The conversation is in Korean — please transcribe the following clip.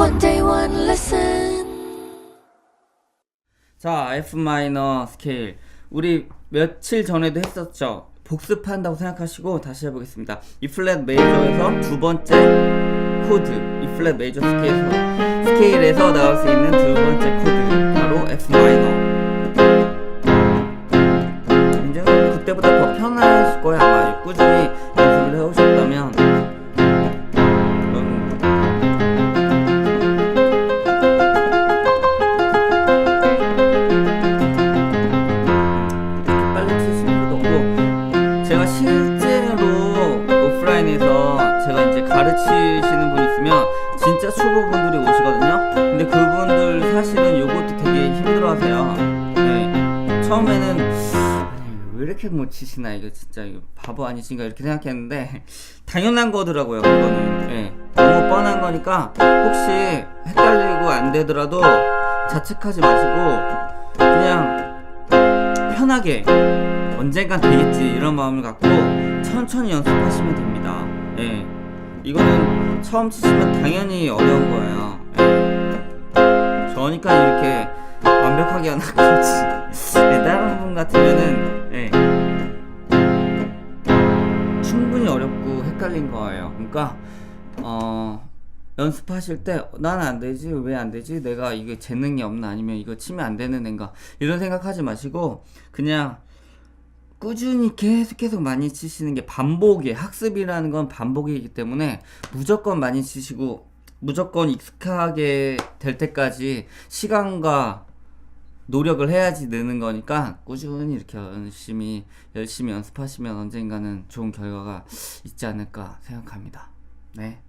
One day, one lesson. 자, F 마이너 스케일. 우리 며칠 전에도 했었죠. 복습한다고 생각하시고 다시 해보겠습니다. E 플랫 메이저에서 두 번째 코드, E 플랫 메이저 스케일에서, 스케일에서 나올 수 있는 두 번째 코드, 바로 F 마이너. 이제 그때보다 더 편하실 거예요. 아마 꾸준히 연습을 해오셨다면. 제가 실제로 오프라인에서 제가 이제 가르치시는 분 있으면 진짜 초보분들이 오시거든요 근데 그분들 사실은 요것도 되게 힘들어하세요 네. 처음에는 왜 이렇게 못 치시나 이거 진짜 이거 바보 아니신가 이렇게 생각했는데 당연한 거더라고요 그거는 네. 너무 뻔한 거니까 혹시 헷갈리고 안 되더라도 자책하지 마시고 그냥 편하게 언젠간 되겠지 이런 마음을 갖고 천천히 연습하시면 됩니다. 예. 이거는 처음 치시면 당연히 어려운 거예요. 예. 저니까 이렇게 완벽하게 하나 그렇지. 예, 다른 분 같으면은 예. 충분히 어렵고 헷갈린 거예요. 그러니까 어 연습하실 때 난 안 되지 왜 안 되지 내가 이게 재능이 없나 아니면 이거 치면 안 되는 애인가 이런 생각하지 마시고 그냥 꾸준히 계속 계속 많이 치시는 게 반복이에요 학습이라는 건 반복이기 때문에 무조건 많이 치시고 무조건 익숙하게 될 때까지 시간과 노력을 해야지 느는 거니까 꾸준히 이렇게 열심히 열심히 연습하시면 언젠가는 좋은 결과가 있지 않을까 생각합니다. 네.